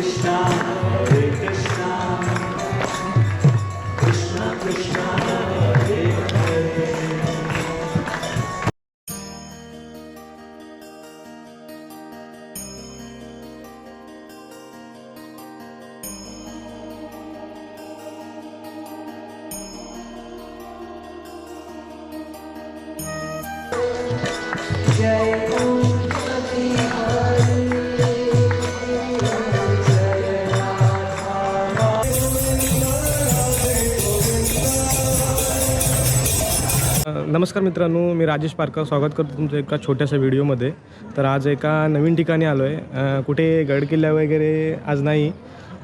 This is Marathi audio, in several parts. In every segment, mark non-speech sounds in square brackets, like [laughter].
Krishna. नमस्कार मित्रांनो मी राजेश पारकर. स्वागत करतो तुमचं एका छोट्याशा व्हिडिओमध्ये. तर आज एका नवीन ठिकाणी आलो आहे कुठे गडकिल्ल्या वगैरे आज नाही.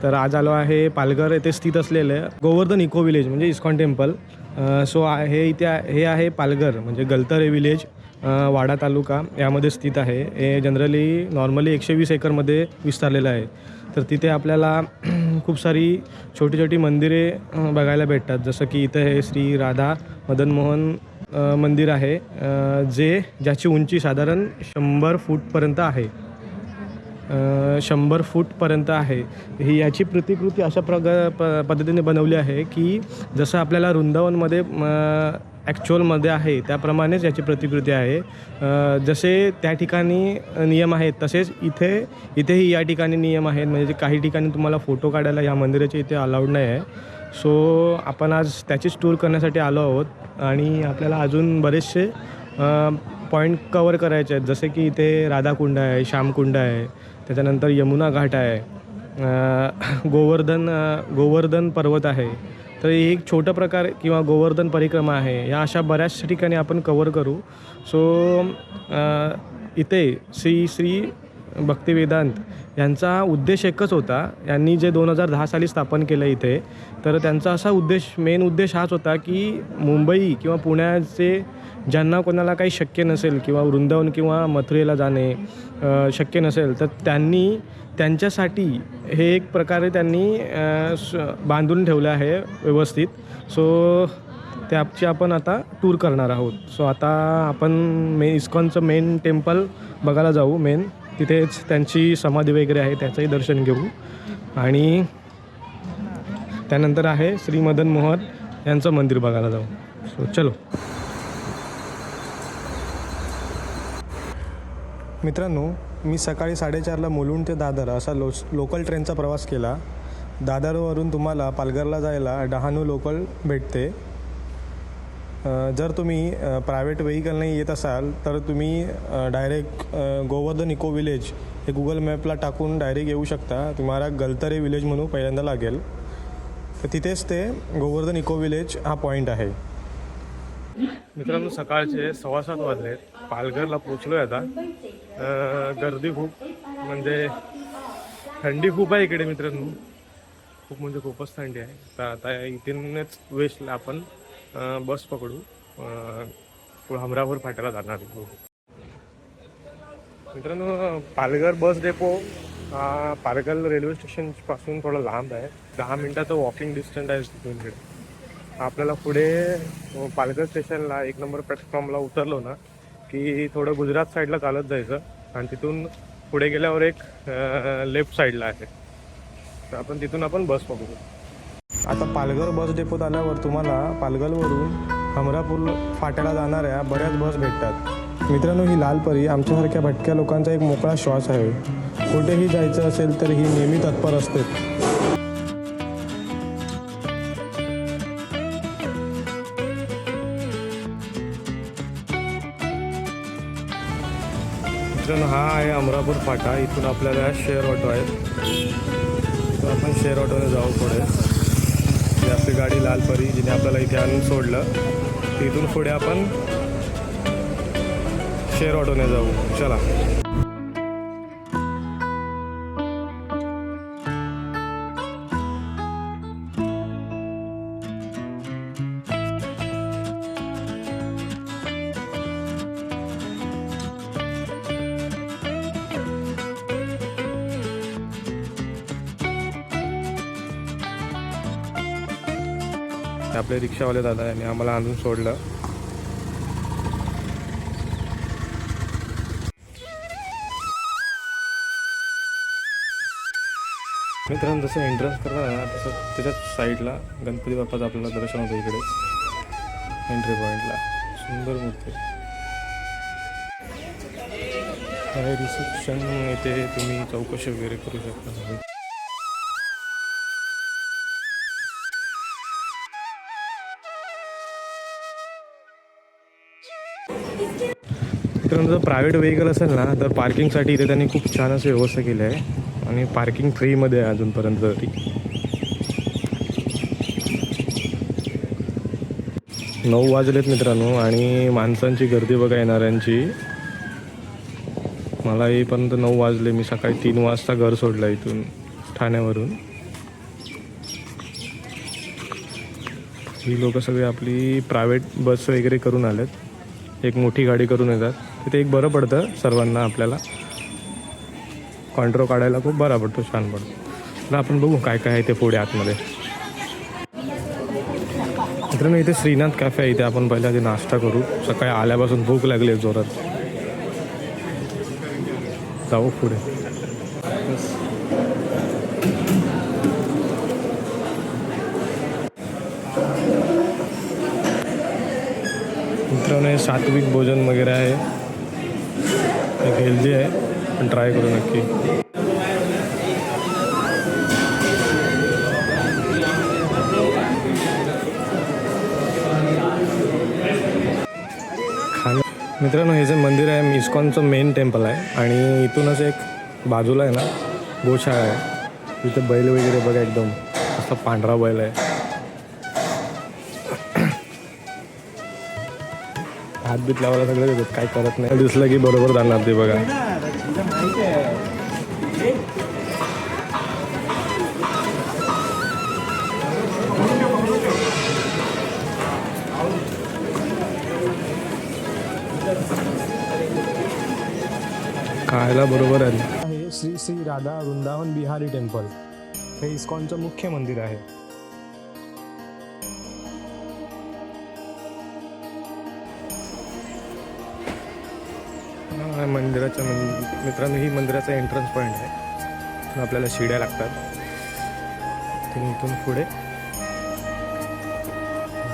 तर आज आलो आहे पालघर येथे स्थित असलेलं गोवर्धन इको विलेज म्हणजे इस्कॉन टेम्पल. सो हे इथे हे आहे पालघर म्हणजे गलतरे विलेज वाडा तालुका यामध्ये स्थित आहे. हे जनरली नॉर्मली एकशे वीस एकरमध्ये विस्तारलेलं आहे. तर तिथे आपल्याला [clears throat] खूप सारी छोटी छोटी मंदिरे बघायला भेटतात. जसं की इथं हे श्री राधा मदन मोहन मंदिर आहे जे ज्याची उंची साधारण शंभर फूटपर्यंत आहे. शंभर फूटपर्यंत आहे. ही याची प्रतिकृती अशा प्रग प पद्धतीने बनवली आहे की जसं आपल्याला वृंदावनमध्ये ॲक्च्युअलमध्ये आहे त्याप्रमाणेच याची प्रतिकृती आहे. जसे त्या ठिकाणी नियम आहेत तसेच इथे इथेही या ठिकाणी नियम आहेत. म्हणजे काही ठिकाणी तुम्हाला फोटो काढायला या मंदिराच्या इथे अलाउड नाही आहे सो आपण आज त्याचीच टूर करण्यासाठी आलो आहोत आणि आपल्याला अजून बरेचसे पॉईंट कवर करायचे आहेत. जसे की इथे राधाकुंड आहे श्यामकुंड आहे त्याच्यानंतर यमुना घाट आहे गोवर्धन गोवर्धन पर्वत आहे. तर हे एक छोटं प्रकार किंवा गोवर्धन परिक्रमा आहे. या अशा बऱ्याचशा ठिकाणी आपण कवर करू. सो इथे श्री श्री भक्तिवेदांत यांचा उद्देश एकच होता यांनी जे दोन हजार दहा साली स्थापन केलं इथे तर त्यांचा असा उद्देश मेन उद्देश हाच होता की मुंबई किंवा पुण्याचे ज्यांना कोणाला काही शक्य नसेल किंवा वृंदावन किंवा मथुरेला जाणे शक्य नसेल तर त्यांनी त्यांच्यासाठी हे एक प्रकारे त्यांनी स- बांधून ठेवलं आहे व्यवस्थित. सो त्याची आपण आता टूर करणार आहोत. सो आता आपण मे इस्कॉनचं मेन टेम्पल बघायला जाऊ मेन तिथेच त्यांची समाधी वगैरे आहे त्याचंही दर्शन घेऊ. आणि त्यानंतर आहे श्री मदन मोहन यांचं मंदिर बघायला जाऊ. सो चलो. मित्रांनो मी सकाळी साडेचारला मुलुंड ते दादर असा लो लोकल ट्रेनचा प्रवास केला. दादरवरून तुम्हाला पालघरला जायला डहाणू लोकल भेटते. जर तुम्ही प्रायव्हेट व्हेकलने येत असाल तर तुम्ही डायरेक्ट गोवर्धन इको विलेज हे गुगल मॅपला टाकून डायरेक्ट येऊ शकता. तुम्हाला गलतरे विलेज म्हणून पहिल्यांदा लागेल. तर तिथेच ते गोवर्धन इको विलेज हा पॉईंट आहे. मित्रांनो सकाळचे सव्वा सात वाजले. पालघरला पोचलोय आता. गर्दी खूप म्हणजे थंडी खूप आहे इकडे मित्रांनो. खूप म्हणजे खूपच थंडी आहे. तर आता इथेच वेस्टला आपण बस पकडू. अं, हमरापूर फाट्याला जाणार मित्रांनो पालघर बस डेपो हा पालघर रेल्वे स्टेशनपासून थोडा लांब आहे. दहा मिनिटाचं वॉकिंग डिस्टन्स आहे तिथून इकडे आपल्याला पुढे पालघर स्टेशनला एक नंबर प्लॅटफॉर्मला उतरलो ना की थोडं गुजरात साईडला चालत जायचं आणि तिथून पुढे गेल्यावर एक लेफ्ट साईडला आहे. तर आपण तिथून आपण बस पकडू. आता पालघर बस डेपोत आल्यावर तुम्हाला पालघरवरून हमरापूर फाट्याला जाणाऱ्या बऱ्याच बस भेटतात. मित्रांनो ही लालपरी आमच्यासारख्या भटक्या लोकांचा एक मोकळा श्वास आहे. कुठेही जायचं असेल तर ही नेहमी तत्पर असते. मित्रांनो हा आहे अमरापूर फाटा. इथून आपल्याला शेअर ऑटो आहे. तर आपण शेअर ऑटोने जाऊ पुढे. ही आपली गाडी लालपरी जिने आपल्याला इथे आणून सोडलं तिथून पुढे आपण शेअर ऑटोने जाऊ. चला. आपल्या आपले रिक्षावाले दादा यांनी आम्हाला आणून सोडलं. मित्रांनो जसं एंट्रन्स करणार ना तसं त्याच्याच साईडला गणपती बाप्पाचं आपल्याला दर्शन होतं इकडेच एंट्री पॉईंटला सुंदर मूर्ती. रिसेप्शन येते तुम्ही चौकशी वगैरे करू शकता. मित्रांनो जर प्रायव्हेट व्हेकल असेल ना तर पार्किंगसाठी इथे त्यांनी खूप छान अशी व्यवस्था केली आहे. आणि पार्किंग फ्रीमध्ये आहे अजूनपर्यंत तरी. नऊ वाजलेत मित्रांनो आणि माणसांची गर्दी बघा येणाऱ्यांची. मला येईपर्यंत नऊ वाजले मी सकाळी तीन वाजता घर सोडलं इथून ठाण्यावरून. ही लोक सगळी आपली प्रायव्हेट बस वगैरे करून आलेत. एक मोठी गाडी करून येतात. तिथे एक बरं पडतं सर्वांना आपल्याला. कॉन्ट्रो काढायला खूप बरा पडतो छान पडतो. तर आपण बघू काय काय आहे ते पुढे आतमध्ये. मित्रांनो इथे श्रीनाथ कॅफे आहे. इथे आपण पहिले आधी नाश्ता करू. सकाळी आल्यापासून भूक लागली जोरात. जाऊ पुढे मित्रांनो हे सात्विक भोजन वगैरे आहे. एक हेल्दी आहे पण ट्राय करू नक्की. खान मित्रांनो हे जे मंदिर आहे इस्कॉनचं मेन टेम्पल आहे. आणि इथूनच एक बाजूला आहे ना गोशाळा आहे. तिथे बैल वगैरे बघा एकदम. असा पांढरा बैल आहे. हात बीत लावायला सगळं देतात काय करत नाही. दिसलं की बरोबर जाणार ते बघा. खायला बरोबर आहे श्री श्री राधा वृंदावन बिहारी टेम्पल. हे इस्कॉनचं मुख्य मंदिर आहे. मंदिराच्या मित्रांनो ही मंदिराचा एंट्रन्स पॉईंट आहे. आपल्याला शिड्या लागतात. तुम्ही इथून पुढे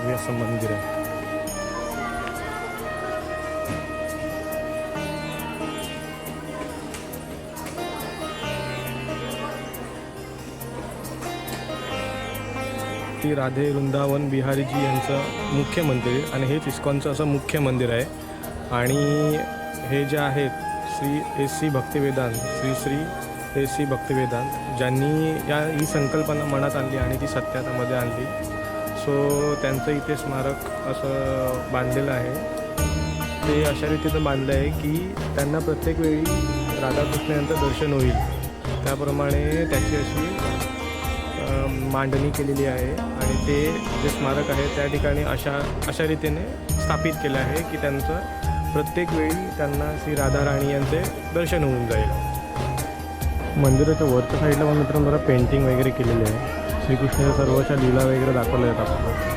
हे असं मंदिर आहे. ती राधे वृंदावन बिहारीजी यांचं मुख्य मंदिर आणि हेच इस्कॉनचं असं मुख्य मंदिर आहे. आणि हे जे आहेत Shri S C Bhaktivedanta Shri Shri S C Bhaktivedanta ज्यांनी या ही संकल्पना मनात आणली आणि ती सत्यामध्ये आणली. सो त्यांचं इथे स्मारक असं बांधलेलं आहे. ते अशा रीतीनं बांधलं आहे की त्यांना प्रत्येक वेळी राधाकृष्ण यांचं दर्शन होईल. त्याप्रमाणे त्याची अशी मांडणी केलेली आहे आणि ते जे स्मारक आहे त्या ठिकाणी अशा अशा रीतीने स्थापित केलं आहे की त्यांचं प्रत्येक वेळी त्यांना श्री राधाराणी यांचे दर्शन होऊन जाईल. मंदिराच्या वरच्या साईडला पण मित्रांनो जरा पेंटिंग वगैरे केलेली आहे. श्रीकृष्णाच्या सर्वच्या लीला वगैरे दाखवल्या जातात आपल्याला.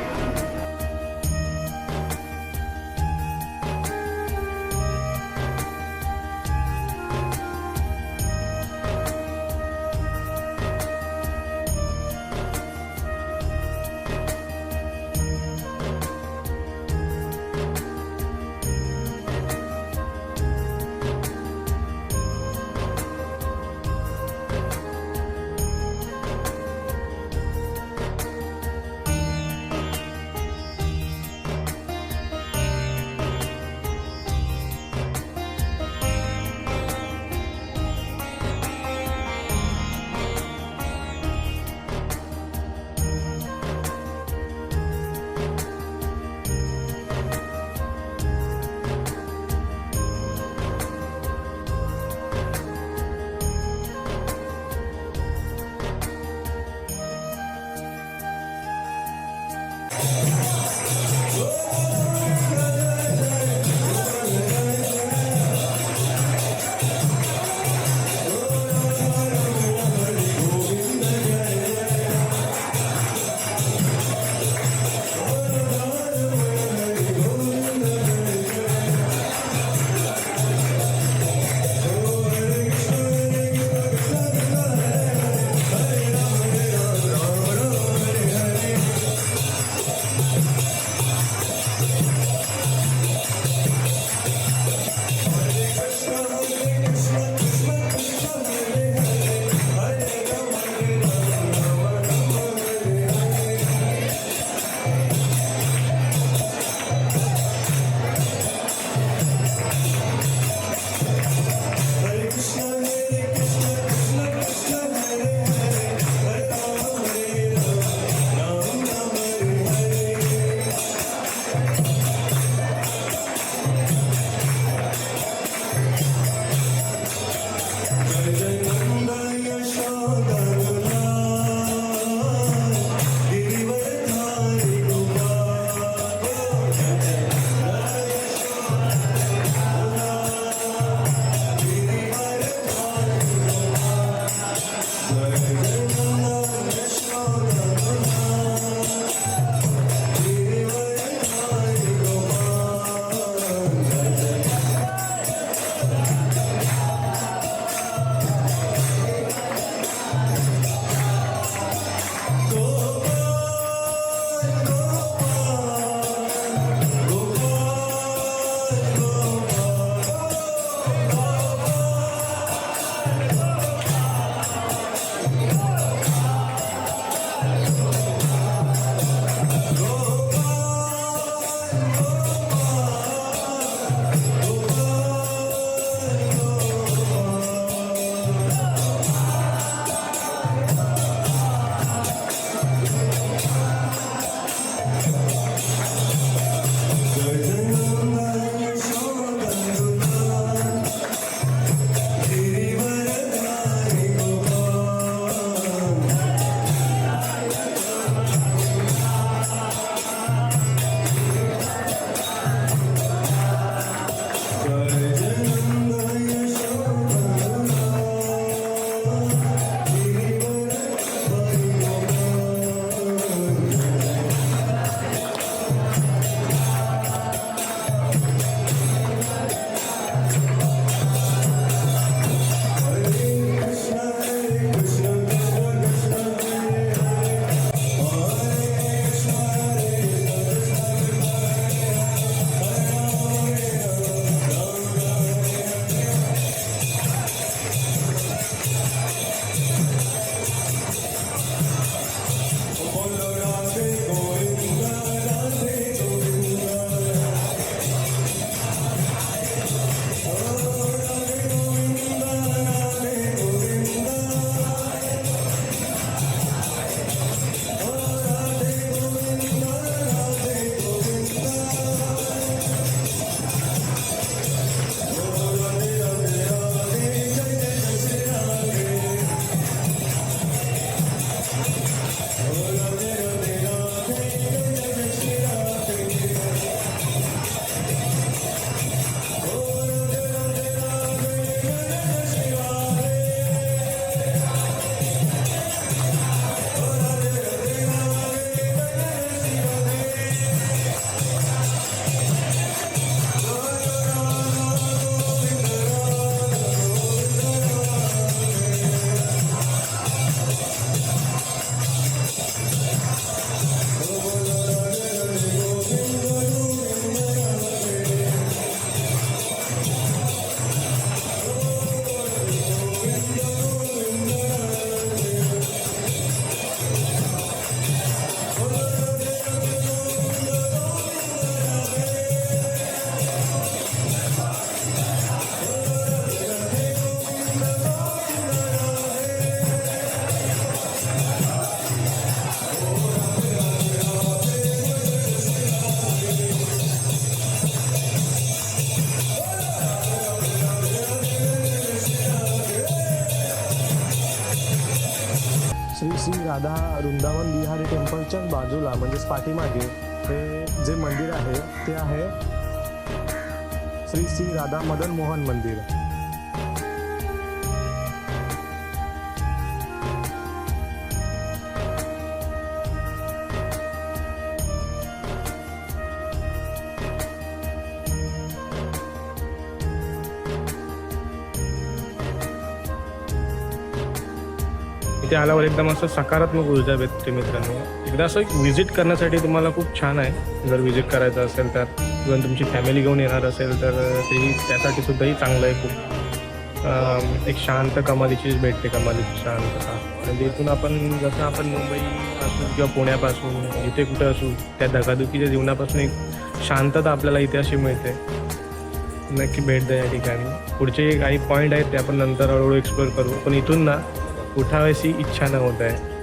श्री वृंदावन बिहारी टेम्पलच्या बाजूला म्हणजेच पाठीमागे हे जे मंदिर आहे ते आहे श्री श्री राधा मदन मोहन मंदिर. इथे आल्यावर एकदम असं सकारात्मक ऊर्जा भेटते मित्रांनो. एकदा असं एक व्हिजिट करण्यासाठी तुम्हाला खूप छान आहे. जर व्हिजिट करायचं असेल तर इव्हन तुमची फॅमिली घेऊन येणार असेल तर तेही त्यासाठी सुद्धाही चांगलं आहे खूप. एक शांत कमालीचीच भेटते कमालीची शांतता. म्हणजे इथून आपण जसं आपण मुंबई असू किंवा पुण्यापासून इथे कुठं असू त्या धकाधुकीच्या जीवनापासून एक शांतता आपल्याला इथे अशी मिळते. नक्की भेट द्या या ठिकाणी. पुढचे काही पॉईंट आहेत ते आपण नंतर हळूहळू एक्सप्लोर करू. पण इथून ना उठावायची इच्छा न होत आहे.